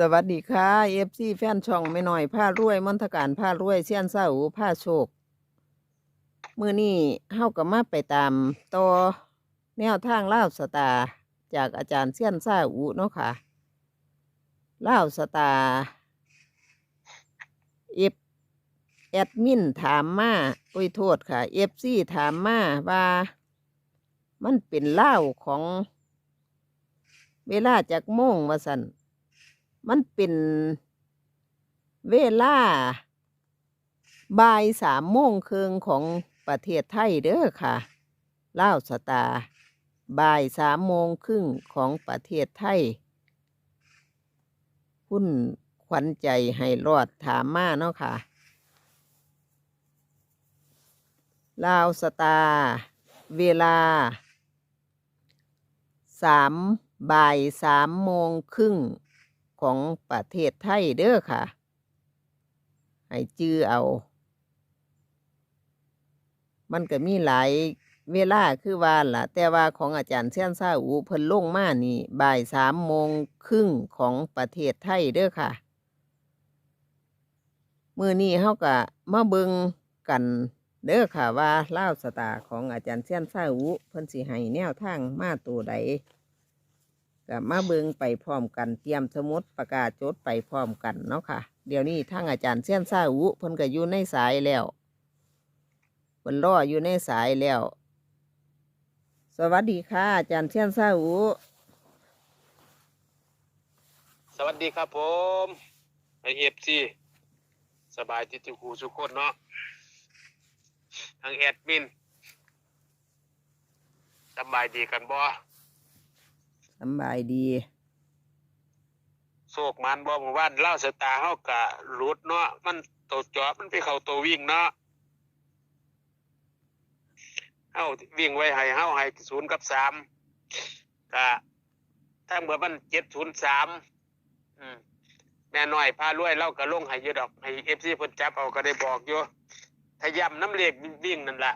สวัสดีค่ะเอฟซีแฟนช่องไม่น้อยผ้ารวยมนทการผ้ารวยเสี้ยนเศร้าผ้าโชคมือนี้เฮากับมาไปตามต่อแนวทางเล่าสตาจากอาจารย์เสี้ยนเศร้าอุเนาะค่ะเล่าสตาเอฟแอดมินถามมาอุ้ยโทษค่ะเอฟซีถามมาว่า มันเป็นเล่าของ เวลาจากโมงว่าสัน มันเป็นเวลาบ่ายสามโมงครึ่งของประเทศไทยเด้อค่ะล่าวสตาบ่ายสามโมงครึ่งของประเทศไทย คุณขวัญใจให้รอดถามมาเนาะค่ะลาวสตาเวลาสามบ่ายสามโมงครึ่ง ของประเทศไทยเด้อค่ะ ให้จื้อเอา มันก็มีหลายเวลาคือว่าล่ะ แต่ว่าของอาจารย์เซียนซาอูเพิ่นลงมานี่บ่ายสามโมงครึ่งของประเทศไทยเด้อค่ะ มือนี้เฮาก็มาเบิงกันเด้อค่ะว่าเล่าสตาของอาจารย์เซียนซาอูเพิ่นสิให้แนวทางมาตัวใด ก็มาเบิงไปพร้อมกันเตรียมสมุดประกาศจดไปพร้อมกันเนาะค่ะ เดี๋ยวนี้ทางอาจารย์เสี้ยนซาอุเพิ่นก็อยู่ในสายแล้วเพิ่นรออยู่ในสายแล้ว สวัสดีค่ะ อาจารย์เสี้ยนซาอุสวัสดีครับผมไอเอฟซีสบายที่ทุกคูทุกคนเนาะทางแอดมินสบายดีกันบ่ สำบายดีโศกมันบ่เมื่อวานเล่าสตาเฮากะรุดเนาะมันโตจอบมันไปเข้าตัววิ่งเนาะเฮาวิ่งไว้ให้เฮาให้ศูนย์กับสามกะถ้าเมื่อมันเจ็ดศูนย์สามอืมแม่น้อยพารวยเล่าก็ลงให้อยู่ดอกให้เอฟซีเพิ่นจับเอาก็ได้บอกอยู่ถ้าย่ำน้ำเหล็กวิ่งนั่นละ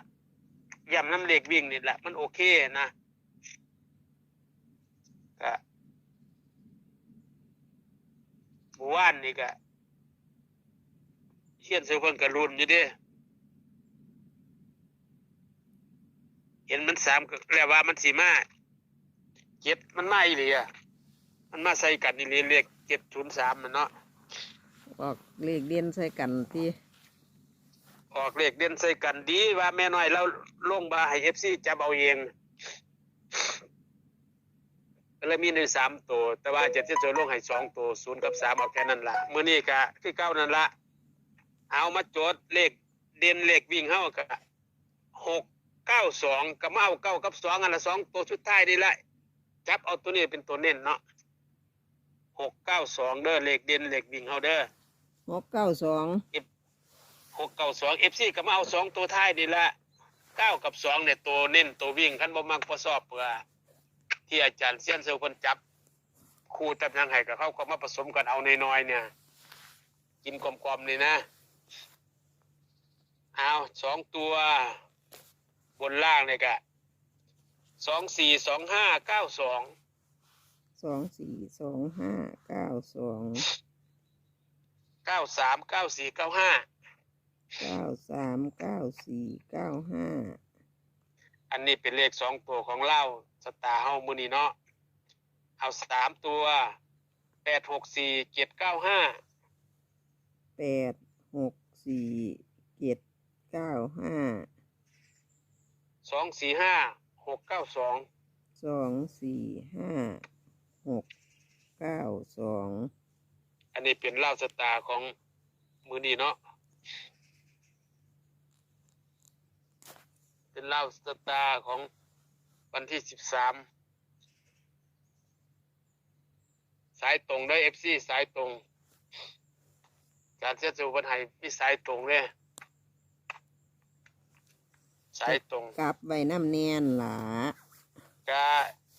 ย่ำน้ำเหล็กวิ่งนี่แหละมันโอเคนะ ก็หมู่บ้านนี่ก็เขียนเสือเพิ่นกระรุนอยู่เด้เห็นมันสามก็แล้วว่ามันสีมาเจ็ดมันมาอีหลีอะมันมาใส่กันอีหลีเลขเจ็ดศูนย์สามมันเนาะออกเลขเด่นใส่กันที่ออกเลขเด่นใส่กันดีว่าแม่น้อยเราลงบาให้เอฟซีจับเอาเอง ก็เลยมีในสามตัว แต่ว่าเจ็ดที่จะลงให้สองตัวศูนย์กับสามเอาแค่นั้นละมื้อนี้ก็คือเก้านั่นละเอามาโจทย์เลขเด่นเลขวิ่งเฮาก็หกเก้าสองก็มาเอาเก้ากับสองอันละสองตัวชุดท้ายนี่แหละจับเอาตัวนี้เป็นตัวเน้นเนาะหกเก้าสองเด้อเลขเด่นเลขวิ่งเฮาเด้อหกเก้าสองหกเก้าสองเอฟซีก็มาเอาสองตัวท้ายนี่แหละเก้ากับสองเนี่ยตัวเน้นตัววิ่งคันบ่มักบ่ชอบเพื่อ ที่อาจารย์เซียนเซลเพิ่นจับคู่ตำนางให้กับเขาก็มาผสมกันเอาน้อยๆเนี่ย กินกลมๆนี่นะเอาสองตัวบนล่างเนี่ยก็สองสี่สองห้าเก้าสองสองสี่สองห้าเก้าสองเก้าสามเก้าสี่เก้าห้าเก้าสามเก้าสี่เก้าห้า อันนี้เป็นเลขสองตัวของเล่าสตาร์เฮามือนี้เนาะเอาสามตัวแปดหกสี่เจ็ดเก้าห้าแปดหกสี่เจ็ดเก้าห้าสองสี่ห้าหกเก้าสองสองสี่ห้าหกเก้าสองอันนี้เป็นเล่าสตาร์ของมือนี้เนาะ เป็นเล่าสตาร์ของวันที่สิบสามสายตรงได้เอฟซีสายตรงการเสียสูบันไห้มีสายตรงเลยสายตรงกลับไว้น้ำเนียนหลาก็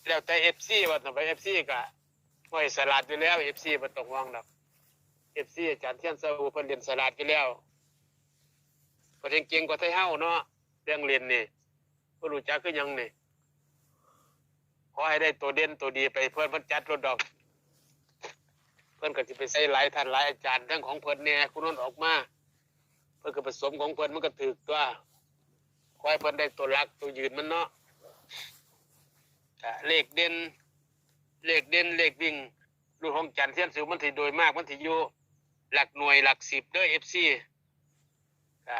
แล้วแต่เอฟซีว่าทำไมเอฟซีก็ไม่สลัดอยู่แล้วเอฟซีมันต้องห่วงดอกเอฟซีอาจารย์เทียนสวูเพิ่นเรียนสลัดอยู่แล้วก็เก่งๆกว่าไทยเฮาเนาะเรื่องเรียนนี่บ่รู้จักคือยังนี่ขอให้ได้ตัวเด่นตัวดีไปเพิ่อนเพิ่นจัดรถดอก เพิ่อนก็สิไปใส่หลายท่านหลายอาจารย์ทั้งของเพิ่อนเนี่ยคุณนนท์ออกมา เพิ่อนก็ผสมของเพิ่อนมันก็ถูกตัวขอให้เพิ่อนได้ตัวรักตัวยืนมันเนาะเลขเด่นเลขเด่นเลขวิ่งลูกของจันทร์เทียนสิวมันสิโดยมากมันสิอยู่หลักหน่วยหลักสิบเด้อ FC ก็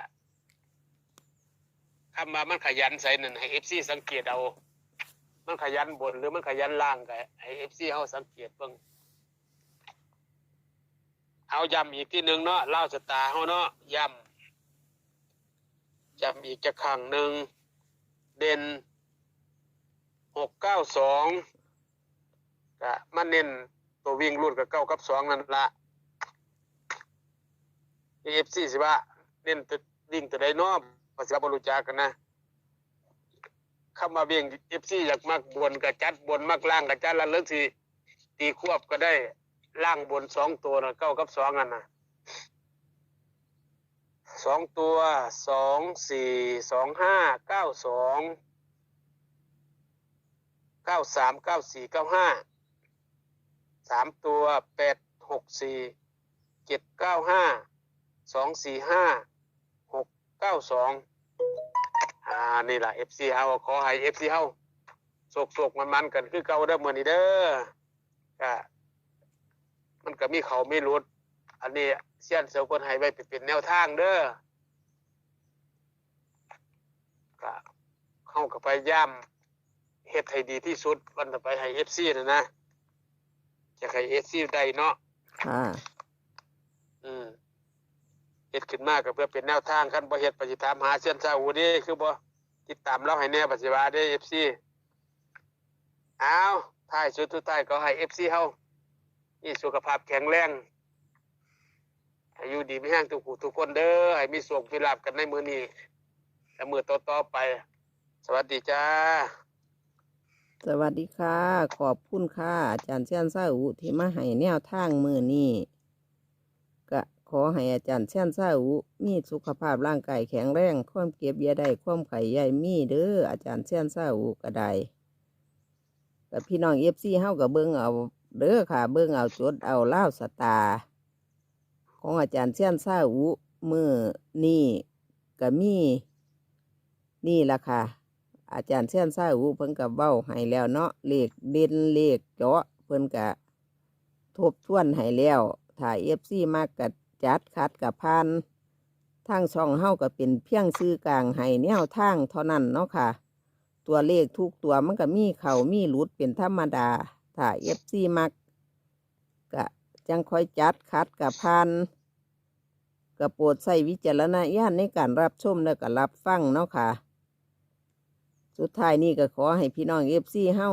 คำว่ามันขยันใส่นั่นให้ FC สังเกตเอา มันขยันบนหรือมันขยันล่างก็ให้ FC เฮาสังเกตเบิ่งเอาย้ำอีกที่หนึ่งเนาะเล่าสตาเฮาเนาะย้ำย้ำอีกจะครั้งหนึ่งเด่นหกเก้าสองก็มันเน้นตัววิ่งรุ่นกับเก้ากับสองนั่นละเอฟซีสิว่าเน้นตัววิ่งตัวใดนาะภาษาบรูจักกันนะคำว่าวิ่งเอฟซีอยากมักบนกับจัดบนมักล่างกับจัดละเลิกสิตีควบก็ได้ล่างบนสองตัวนะเก้ากับสองอันนะสองตัวสองสี่สองห้าเก้าสองเก้าสามเก้าสี่เก้าห้าสามตัวแปดหกสี่เจ็ดเก้าห้าสองสี่ห้าหกเก้าสอง อ่านี่แหละเอฟซีเฮาขอให้เอฟซีเฮาโศกโศกมันมันๆกันคือเก่าเด้อเหมือนนี้เด้อก็มันก็มีเขาไม่รุดอันนี้เสี้ยนเสียวคนให้ไว้เป็นแนวทางเด้อก็เข้ากับไปย่ำเฮ็ดให้ดีที่สุดวันต่อไปให้เอฟซีนะนะจะให้เอฟซีได้เนาะค่ะอืม เฮ็ดขึ้นมาก็เพื่อเป็นแนวทางกันบ่เฮ็ดปฏิถามหาเส้นซาอูนี่คือบ่ติดตามเราให้แน่ปัจจุบันเด้อ FC เอาท้ายสุดทุดท้ายก็ให้ FC เฮามีสุขภาพแข็งแรงอายุดีมีแห้งทุกผู้ทุกคนเด้อให้มีสุขมีลาภกันในมื้อนี้และมื้อต่อๆไป สวัสดีจ้า สวัสดีค่ะ ขอบคุณค่ะ อาจารย์เชียนซาอุที่มาให้แนวทางมือนี้ ขอให้อาจารย์เชียนซาอุมีสุขภาพร่างกายแข็งแรงความเก็บอยาได้ความไข่ใหญ่มีเด้ออาจารย์เชียนซาอุก็ได้กับพี่น้องเอฟซีเฮากับเบิ้งเอาเด้อค่ะ เบิ้งเอาจดเอาเล่าสตา ของอาจารย์เชียนซาอุมือนี่ก็มีนี่ละค่ะ อาจารย์เชียนซาอูเพิ่นกับเว้าให้แล้วเนาะเลขเด่นเลขเจาะเพิ่นกะทบทวนให้แล้วถ้าเอฟซีมากกับ จัดคัดกับพันทางช่องเฮาก็เป็นเพียงซื้อกลางให้แนวทางเท่านั้นเนาะค่ะ ตัวเลขทุกตัวมันก็มีเข่ามีหลุดเป็นธรรมดา ถ้าเอฟซีมักก็จังคอยจัดคัดกับพันก็โปรดใส่วิจารณญาณในการรับชมและก็รับฟังเนาะค่ะ สุดท้ายนี่ก็ขอให้พี่น้องเอฟซีเฮา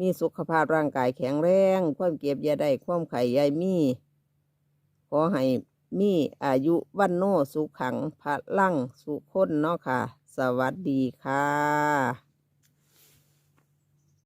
มีสุขภาพร่างกายแข็งแรง ความเก็บยาได้ความไข่ยายมี ขอให้มีอายุวันโนสุขังพระลั่งสุขคนเนาะค่ะ สวัสดีค่ะ